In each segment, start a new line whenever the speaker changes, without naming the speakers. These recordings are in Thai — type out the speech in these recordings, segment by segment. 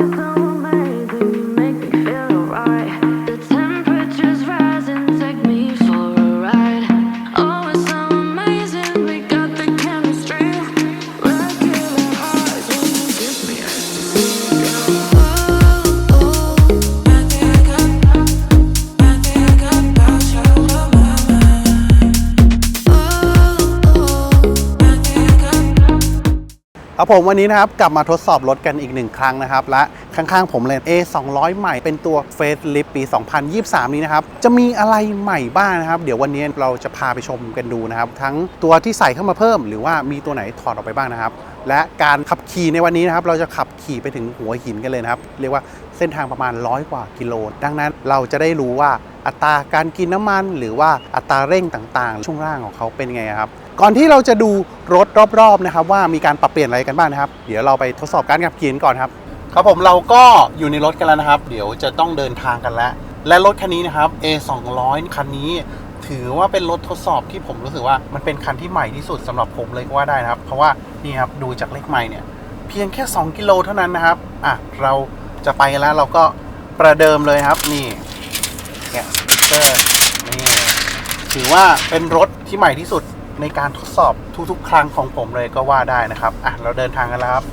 is the
ครับผมวันนี้นะครับกลับมาทดสอบรถกันอีกหนึ่งครั้งนะครับ และข้างๆผมเลย A 2 0 0 ใหม่เป็นตัว Face Lift ปี 2023 นี้นะครับ จะมีอะไรใหม่บ้างนะครับ เดี๋ยววันนี้เราจะพาไปชมกันดูนะครับ ทั้งตัวที่ใส่เข้ามาเพิ่ม หรือว่ามีตัวไหนถอดออกไปบ้างนะครับ และการขับขี่ในวันนี้นะครับ เราจะขับขี่ไปถึงหัวหินกันเลยนะครับ เรียกว่าเส้นทางประมาณร้อยกว่ากิโล ดังนั้นเราจะได้รู้ว่าอัตราการกินน้ำมัน หรือว่าอัตราเร่งต่างๆ ช่วงล่างของเขาเป็นไงครับ ก่อนที่เราจะดูรถรอบๆนะครับ ว่ามีการปรับเปลี่ยนอะไรกันบ้างนะครับ เดี๋ยวเราไปทดสอบการขับขี่กันก่อนครับ ครับผมเราก็อยู่ในรถกันแล้วนะครับ เดี๋ยวจะต้องเดินทางกันแล้วและรถคันนี้นะครับ A 2 0 0คันนี้ ถือว่าเป็นรถทดสอบที่ผมรู้สึกว่ามันเป็นคันที่ใหม่ที่สุดสำหรับผมเลยก็ว่าได้นะครับ เพราะว่านี่ครับดูจากเลขไมล์เนี่ย เพียงแค่ 2 กิโลเท่านั้นนะครับอะเราจะไปแล้วเราก็ประเดิมเลยครับนี่แกะสติ๊กเกอร์นี่ถือว่าเป็นรถที่ใหม่ที่สุดในการทดสอบทุกๆ ครั้งของผมเลยก็ว่าได้นะครับอะเราเดินทางกันแล้วครับ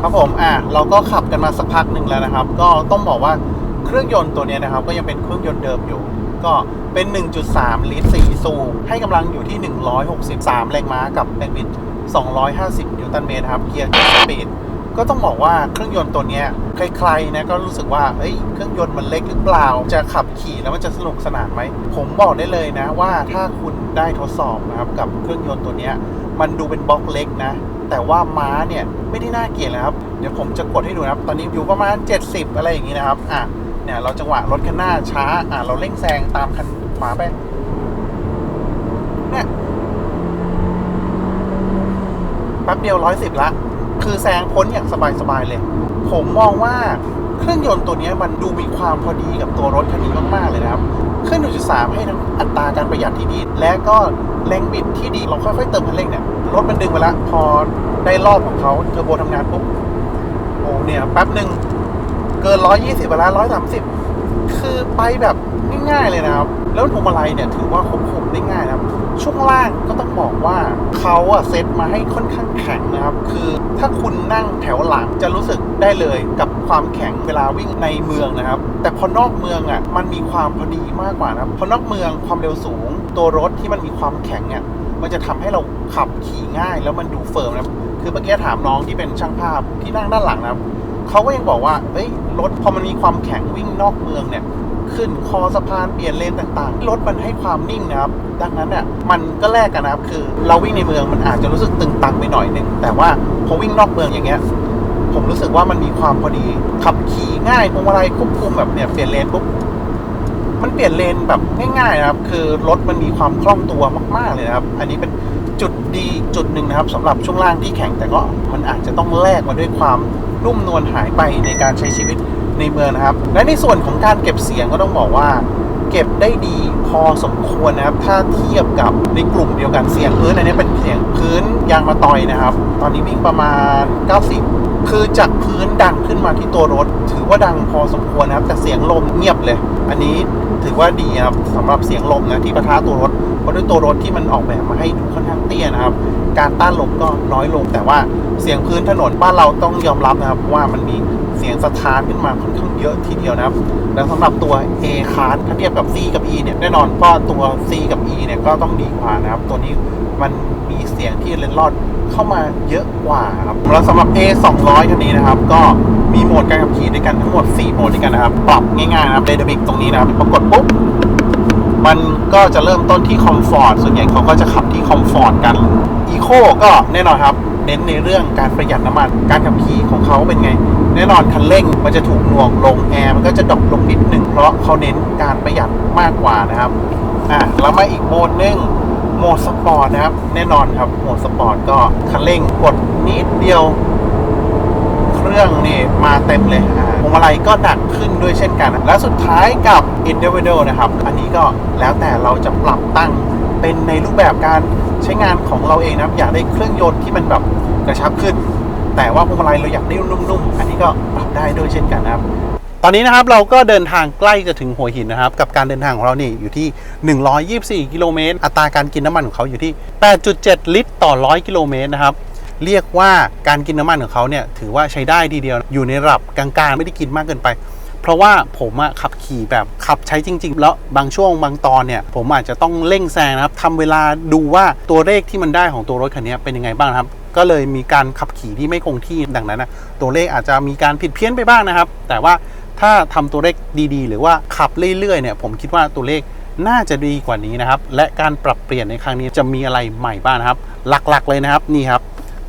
ครับผมอะเราก็ขับกันมาสักพักหนึ่งแล้วนะครับ ก็ต้องบอกว่าเครื่องยนต์ตัวนี้นะครับ ก็ยังเป็นเครื่องยนต์เดิมอยู่ ก็เป็น 1.3 ลิตร 4 สูบให้กำลังอยู่ที่ 163 แรงม้ากับแรงบิด 250 นิวตันเมตรครับ เกียร์สปีด ก็ต้องบอกว่าเครื่องยนต์ตัวนี้ใครๆนะก็รู้สึกว่าเอ้ยเครื่องยนต์มันเล็กหรือเปล่า จะขับขี่แล้วมันจะสนุกสนานไหม ผมบอกได้เลยนะว่าถ้าคุณได้ทดสอบนะครับกับเครื่องยนต์ตัวนี้มันดูเป็นบล็อกเล็กนะ แต่ว่าม้าเนี่ยไม่ได้น่าเกลียดนะครับ เดี๋ยวผมจะกดให้ดูนะครับ ตอนนี้อยู่ประมาณ 70 อะไรอย่างนี้นะครับอะเนี่ยเราจังหวะรถคันหน้าช้าอะเราเร่งแซงตามคันขวาไปเนี่ยแป๊บเดียว110ละ คือแซงพ้นอย่างสบายๆเลย ผมมองว่าเครื่องยนต์ตัวนี้มันดูมีความพอดีกับตัวรถคันนี้มากๆเลยนะครับ เครื่อง1.3ให้ทั้งอัตราการประหยัดที่ดี และก็แรงบิดที่ดีเราค่อยๆเติมคันเร่งเนี่ยรถมันดึงไปล้วพอได้รอบของเขาเทอร์โบทำงานปุ๊บโอ้เนี่ยแป๊บหนึ่งเกิน 120ไปแล้ว130 คือไปแบบง่ายๆเลยนะครับ แล้วพวงมาลัยเนี่ยถือว่าควบคุมได้ง่ายนะครับ ช่วงล่างก็ต้องบอกว่าเขาอะเซตมาให้ค่อนข้างแข็งนะครับ คือถ้าคุณนั่งแถวหลังจะรู้สึกได้เลยกับความแข็งเวลาวิ่งในเมืองนะครับ แต่พอนอกเมืองอะมันมีความพอดีมากกว่านะครับพอนอกเมืองความเร็วสูง ตัวรถที่มันมีความแข็งอะมันจะทำให้เราขับขี่ง่าย แล้วมันดูเฟิร์มนะครับคือเมื่อกี้ถามน้องที่เป็นช่างภาพที่นั่งด้านหลังนะครับเขาก็ยังบอกว่าเอ้ยรถพอมันมีความแข็งวิ่งนอกเมืองเนี่ย ขึ้นคอสะพานเปลี่ยนเลนต่างๆ รถมันให้ความนิ่งนะครับ ดังนั้นเนี่ยมันก็แลกกันนะครับ คือเราวิ่งในเมืองมันอาจจะรู้สึกตึงตังไปหน่อยนึงแต่ว่าพอวิ่งนอกเมืองอย่างเงี้ยผมรู้สึกว่ามันมีความพอดีขับขี่ง่ายพวงมาลัยควบคุมแบบเนี่ยเปลี่ยนเลนปุ๊บมันเปลี่ยนเลนแบบง่ายๆนะครับ คือรถมันมีความคล่องตัวมากๆเลยนะครับ อันนี้เป็นจุดดีจุดหนึ่งนะครับสำหรับช่วงล่างที่แข็งแต่ก็มันอาจจะต้องแลกมาด้วยความ นุ่มนวลหายไปในการใช้ชีวิตในเมืองนะครับ และในส่วนของการเก็บเสียงก็ต้องบอกว่า เก็บได้ดีพอสมควรนะครับ ถ้าเทียบกับในกลุ่มเดียวกันเสียงพื้นอันนี้เป็นเสียงพื้นยางมะตอยนะครับ ตอนนี้วิ่งประมาณ 90 คือจากพื้นดังขึ้นมาที่ตัวรถ ถือว่าดังพอสมควรนะครับ แต่เสียงลมเงียบเลย อันนี้ถือว่าดีครับสำหรับเสียงลมนะที่ประทะตัวรถ เพราะด้วยตัวรถที่มันออกแบบมาให้ดูค่อนข้างเตี้ยนะครับ การต้านลมก็น้อยลง แต่ว่าเสียงพื้นถนนบ้านเราต้องยอมรับนะครับ ว่ามันมีเสียงสะท้านขึ้นมาค่อนข้างเยอะทีเดียวนะครับ แล้วสำหรับตัว A class ถ้าเทียบกับ C กับ E เนี่ยแน่นอนก็ตัว C กับ E เนี่ยก็ต้องดีกว่านะครับ ตัวนี้มันมีเสียงที่เล่นรอดเข้ามาเยอะกว่าครับแล้วสำหรับ A 200คันนี้นะครับ ก็มีโหมดการขับขี่ด้วยกันทั้งหมด 4 โหมดด้วยกันนะครับ ปรับง่ายๆนะครับเดดบิกตรงนี้นะครับพอกดปุ๊บ มันก็จะเริ่มต้นที่คอมฟอร์ตส่วนใหญ่เขาก็จะขับที่คอมฟอร์ตกันอีโคก็แน่นอนครับ เน้นในเรื่องการประหยัดน้ำมัน การขับขี่ของเขาเป็นไง แน่นอนคันเร่งมันจะถูกหน่วงลงแอร์มันก็จะดรอปลงนิดหนึ่งเพราะเขาเน้นการประหยัดมากกว่านะครับอะแล้วมาอีกโหมดหนึ่งโหมดสปอร์ตนะครับ แน่นอนครับโหมดสปอร์ตก็คันเร่งกดนิดเดียว เครื่องนี่มาเต็มเลยอ่า วงมาลัยก็หนักขึ้นด้วยเช่นกัน และสุดท้ายกับ Individual นะครับ อันนี้ก็แล้วแต่เราจะปรับตั้งเป็นในรูปแบบการใช้งานของเราเองนะครับอยากได้เครื่องยนต์ที่มันแบบกระชับขึ้น แต่ว่าพวงมาลัยเราอยากได้นุ่มๆ อันนี้ก็ปรับได้ด้วยเช่นกันนะครับ ตอนนี้นะครับเราก็เดินทางใกล้จะถึงหัวหินนะครับ กับการเดินทางของเรานี่อยู่ที่ 124 กิโลเมตรอัตราการกินน้ำมันของเขาอยู่ที่ 8.7 ลิตรต่อ 100 กิโลเมตรนะครับ เรียกว่าการกินน้ำมันของเขาเนี่ยถือว่าใช้ได้ทีเดียว อยู่ในระดับกลางๆ ไม่ได้กินมากเกินไป เพราะว่าผมอะขับขี่แบบขับใช้จริง ๆ แล้วบางช่วงบางตอนเนี่ย ผมอาจจะต้องเร่งแซงนะครับทำเวลาดูว่าตัวเลขที่มันได้ของตัวรถคันนี้เป็นยังไงบ้างครับก็เลยมีการขับขี่ที่ไม่คงที่ดังนั้นนะตัวเลขอาจจะมีการผิดเพี้ยนไปบ้างนะครับ แต่ว่าถ้าทำตัวเลขดีๆ หรือว่าขับเรื่อยๆเนี่ยผมคิดว่าตัวเลขน่าจะดีกว่านี้นะครับ และการปรับเปลี่ยนในครั้งนี้จะมีอะไรใหม่บ้างนะครับ หลักๆเลยนะครับนี่ครับ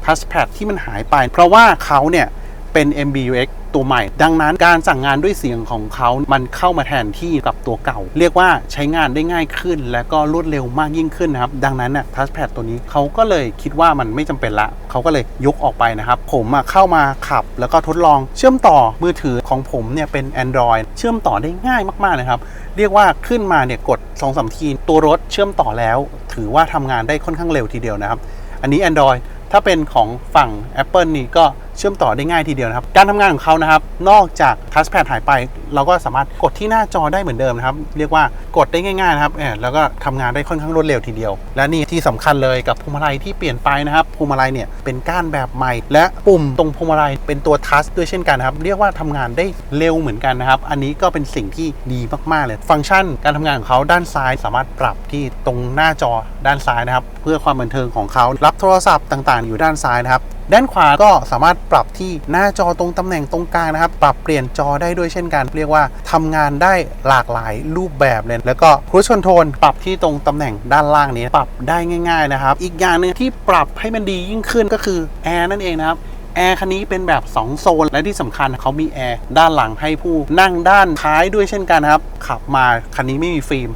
ทัชแพดที่มันหายไป เพราะว่าเขาเนี่ยเป็น MBUX ตัวใหม่ ดังนั้นการสั่งงานด้วยเสียงของเขามันเข้ามาแทนที่กับตัวเก่า เรียกว่าใช้งานได้ง่ายขึ้น และก็รวดเร็วมากยิ่งขึ้นนะครับ ดังนั้นน่ะทัชแพดตัวนี้เขาก็เลยคิดว่ามันไม่จำเป็นละ เขาก็เลยยกออกไปนะครับ ผมเข้ามาขับแล้วก็ทดลองเชื่อมต่อมือถือของผมเนี่ยเป็น Android เชื่อมต่อได้ง่ายมากๆนะครับเรียกว่าขึ้นมาเนี่ยกด2อสทีตัวรถเชื่อมต่อแล้ว ถือว่าทำงานได้ค่อนข้างเร็วทีเดียวนะครับ อันนี้ Android ถ้าเป็นของฝั่ง Apple นี่ก็ เชื่อมต่อได้ง่ายทีเดียวนะครับ การทำงานของเขานะครับ นอกจากทัชแพดหายไป เราก็สามารถกดที่หน้าจอได้เหมือนเดิมนะครับ เรียกว่ากดได้ง่ายๆนะครับเออแล้วก็ทำงานได้ค่อนข้างรวดเร็วทีเดียว และนี่ที่สำคัญเลยกับพวงมาลัยที่เปลี่ยนไปนะครับพวงมาลัยเนี่ยเป็นก้านแบบใหม่ และปุ่มตรงพวงมาลัยเป็นตัวทัชด้วยเช่นกันครับ เรียกว่าทำงานได้เร็วเหมือนกันนะครับ อันนี้ก็เป็นสิ่งที่ดีมากๆเลย ฟังก์ชันการทำงานของเขาด้านซ้าย สามารถปรับที่ตรงหน้าจอด้านซ้ายนะครับ เพื่อความบันเทิงของเขารับโทรศัพท์ต่างๆ อยู่ด้านซ้ายนะครับ ด้านขวาก็สามารถปรับที่หน้าจอตรงตำแหน่งตรงกลางนะครับ ปรับเปลี่ยนจอได้ด้วยเช่นกัน เรียกว่าทำงานได้หลากหลายรูปแบบเลย แล้วก็ครู c คอนโทรลปรับที่ตรงตำแหน่งด้านล่างนี้ ปรับได้ง่าย ๆนะครับ อีกอย่างหนึ่งที่ปรับให้มันดียิ่งขึ้นก็คือแอร์นั่นเองนะครับแอร์คันนี้เป็นแบบ 2 โซน และที่สำคัญเขามีแอร์ด้านหลังให้ผู้นั่งด้านท้ายด้วยเช่นกันครับ ขับมาคันนี้ไม่มีฟิล์ม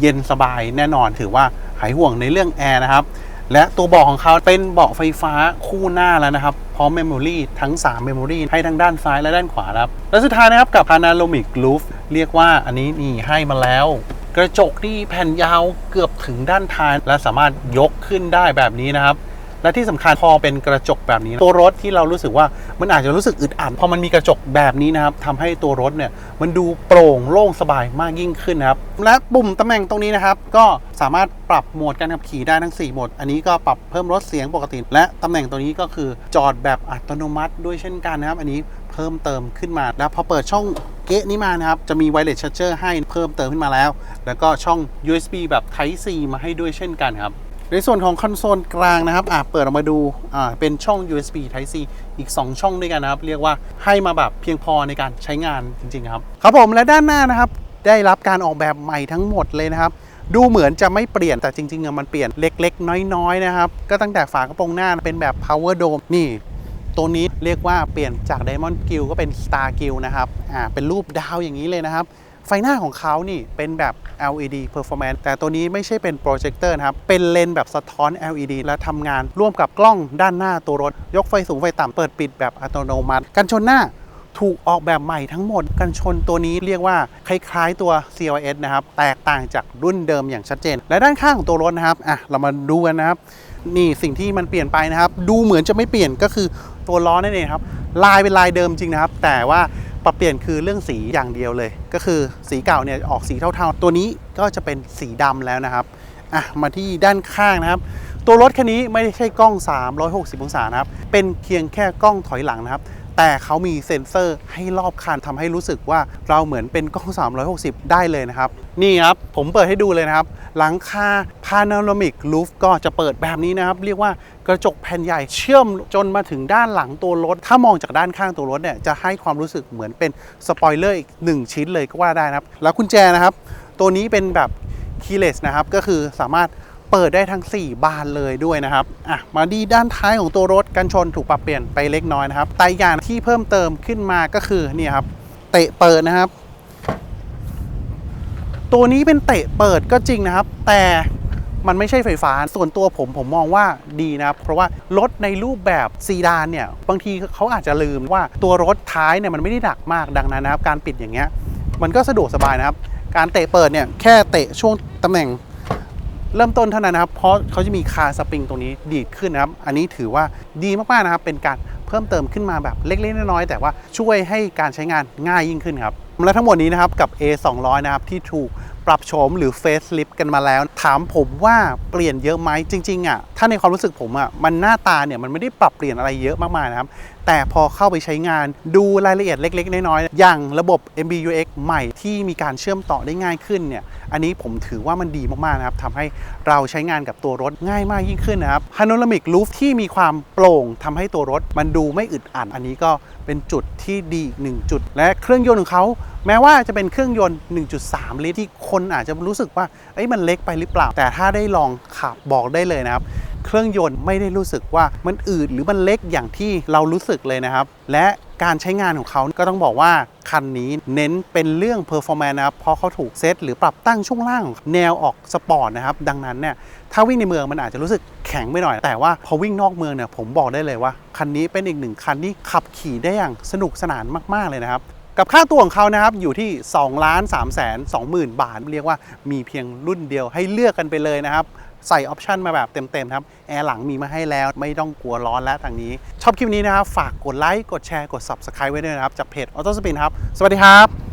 เย็นสบายแน่นอนถือว่าหายห่วงในเรื่องแอร์นะครับ และตัวเบาะของเขาเป็นเบาะไฟฟ้าคู่หน้าแล้วนะครับ พร้อมเมมโมรีทั้ง 3 เมมโมรีให้ทั้งด้านซ้ายและด้านขวาครับ และสุดท้ายนะครับกับ Panoramic Roof เรียกว่าอันนี้นี่ให้มาแล้ว กระจกที่แผ่นยาวเกือบถึงด้านท้ายและสามารถยกขึ้นได้แบบนี้นะครับ และที่สำคัญพอเป็นกระจกแบบนี้ ตัวรถที่เรารู้สึกว่ามันอาจจะรู้สึกอึดอัดพอมันมีกระจกแบบนี้นะครับทำให้ตัวรถเนี่ยมันดูโปร่งโล่งสบายมากยิ่งขึ้นนะครับและปุ่มตำแหน่งตรงนี้นะครับ ก็สามารถปรับโหมดการขับขี่ได้ทั้ง 4 โหมด อันนี้ก็ปรับเพิ่มลดเสียงปกติ และตำแหน่งตัวนี้ก็คือจอดแบบอัตโนมัติด้วยเช่นกันนะครับ อันนี้เพิ่มเติมขึ้นมา แล้วพอเปิดช่องเกะนี้มานะครับ จะมี wireless charger ให้เพิ่มเติมขึ้นมาแล้ว แล้วก็ช่อง USB แบบ Type C มาให้ด้วยเช่นกันครับ ในส่วนของคอนโซลกลางนะครับอะเปิดออกมาดูอ่าเป็นช่อง USB Type C อีก 2 ช่องด้วยกันนะครับ เรียกว่าให้มาแบบเพียงพอในการใช้งานจริงๆครับ ครับผมและด้านหน้านะครับ ได้รับการออกแบบใหม่ทั้งหมดเลยนะครับ ดูเหมือนจะไม่เปลี่ยนแต่จริงๆมันเปลี่ยนเล็กๆ น้อยๆนะครับ ก็ตั้งแต่ฝากระโปรงหน้าเป็นแบบ power dome นี่ตัวนี้เรียกว่าเปลี่ยนจาก Diamond Gill ก็เป็น Star Gill นะครับ อ่า เป็นรูปดาวอย่างนี้เลยนะครับ ไฟหน้าของเขานี่เป็นแบบ LED performance แต่ตัวนี้ไม่ใช่เป็นโปรเจคเตอร์นะครับ เป็นเลนแบบสะท้อน LED และทำงานร่วมกับกล้องด้านหน้าตัวรถ ยกไฟสูงไฟต่ำเปิดปิดแบบอัตโนมัติ กันชนหน้าถูกออกแบบใหม่ทั้งหมด กันชนตัวนี้เรียกว่าคล้ายๆตัว CLS นะครับ แตกต่างจากรุ่นเดิมอย่างชัดเจน และด้านข้างของตัวรถนะครับอะเรามาดูกันนะครับ นี่สิ่งที่มันเปลี่ยนไปนะครับ ดูเหมือนจะไม่เปลี่ยนก็คือตัวล้อนั่นเองครับลายเป็นลายเดิมจริงนะครับ แต่ว่า ปรับเปลี่ยนคือเรื่องสีอย่างเดียวเลย ก็คือสีเก่าเนี่ยออกสีเทาๆ ตัวนี้ก็จะเป็นสีดำแล้วนะครับอะมาที่ด้านข้างนะครับ ตัวรถคันนี้ไม่ใช่กล้อง 360 องศานะครับเป็นเพียงแค่กล้องถอยหลังนะครับ แต่เขามีเซ็นเซอร์ให้รอบคันทำให้รู้สึกว่าเราเหมือนเป็นกล้อง 360 ได้เลยนะครับ นี่ครับ ผมเปิดให้ดูเลยนะครับ หลังคา Panoramic Roof ก็จะเปิดแบบนี้นะครับ เรียกว่ากระจกแผ่นใหญ่เชื่อมจนมาถึงด้านหลังตัวรถ ถ้ามองจากด้านข้างตัวรถเนี่ยจะให้ความรู้สึกเหมือนเป็นสปอยเลอร์อีกหนึ่งชิ้นเลยก็ว่าได้นะครับ แล้วกุญแจนะครับ ตัวนี้เป็นแบบ keyless นะครับก็คือสามารถ เปิดได้ทั้ง 4 บานเลยด้วยนะครับอะมาดีด้านท้ายของตัวรถกันชนถูกปรับเปลี่ยนไปเล็กน้อยนะครับแต่อย่างที่เพิ่มเติมขึ้นมาก็คือนี่ครับเตะเปิดนะครับ ตัวนี้เป็นเตะเปิดก็จริงนะครับ แต่มันไม่ใช่ไฟฟ้า ส่วนตัวผมผมมองว่าดีนะครับ เพราะว่ารถในรูปแบบซีดานเนี่ย บางทีเขาอาจจะลืมว่าตัวรถท้ายเนี่ยมันไม่ได้หนักมากดังนั้นนะครับ การปิดอย่างเงี้ย มันก็สะดวกสบายนะครับ การเตะเปิดเนี่ย แค่เตะช่วงตำแหน่ง เริ่มต้นเท่านั้นนะครับ เพราะเขาจะมีคาสปริงตรงนี้ดีดขึ้นนะครับ อันนี้ถือว่าดีมากๆนะครับ เป็นการเพิ่มเติมขึ้นมาแบบเล็กๆน้อยๆแต่ว่าช่วยให้การใช้งานง่ายยิ่งขึ้นครับ และทั้งหมดนี้นะครับกับ A 2 0 0นะครับที่ถูกปรับโฉมหรือเฟซลิฟกันมาแล้ว ถามผมว่าเปลี่ยนเยอะไหมจริงๆอะถ้าในความรู้สึกผมอะมันหน้าตาเนี่ยมันไม่ได้ปรับเปลี่ยนอะไรเยอะมากมายนะครับ แต่พอเข้าไปใช้งานดูรายละเอียดเล็ก ๆ น้อยๆอย่างระบบ MBUX ใหม่ที่มีการเชื่อมต่อได้ง่ายขึ้นเนี่ย อันนี้ผมถือว่ามันดีมากๆนะครับทำให้เราใช้งานกับตัวรถง่ายมากยิ่งขึ้นนะครับ Panoramic Roof ที่มีความโปร่งทำให้ตัวรถ มันดูไม่อึดอัดอันนี้ก็เป็นจุดที่ดีอีกหนึ่งจุด และเครื่องยนต์ของเขาแม้ว่าจะเป็นเครื่องยนต์ 1.3 ลิตรที่คนอาจจะรู้สึกว่าเอ้ยมันเล็กไปหรือเปล่า แต่ถ้าได้ลองขับบอกได้เลยนะครับ เครื่องยนต์ไม่ได้รู้สึกว่ามันอืดหรือมันเล็กอย่างที่เรารู้สึกเลยนะครับ และการใช้งานของเขาก็ต้องบอกว่า คันนี้เน้นเป็นเรื่อง performance นะครับ เพราะเขาถูกเซตหรือปรับตั้งช่วงล่าง แนวออกสปอร์ตนะครับ ดังนั้นเนี่ยถ้าวิ่งในเมืองมันอาจจะรู้สึกแข็งไปหน่อย แต่ว่าพอวิ่งนอกเมืองเนี่ยผมบอกได้เลยว่า คันนี้เป็นอีกหนึ่งคันที่ขับขี่ได้อย่างสนุกสนานมากๆเลยนะครับกับค่าตัวของเขานะครับอยู่ที่2ล้าน3แสน20,000 บาท เรียกว่ามีเพียงรุ่นเดียวให้เลือกกันไปเลยนะครับ ใส่ออปชันมาแบบเต็มๆครับแอร์หลังมีมาให้แล้วไม่ต้องกลัวร้อนแล้วทางนี้ ชอบคลิปนี้นะครับ ฝากกดไลค์กดแชร์กด Subscribe ไว้ด้วยนะครับ จากเพจออโต้สปินครับ สวัสดีครับ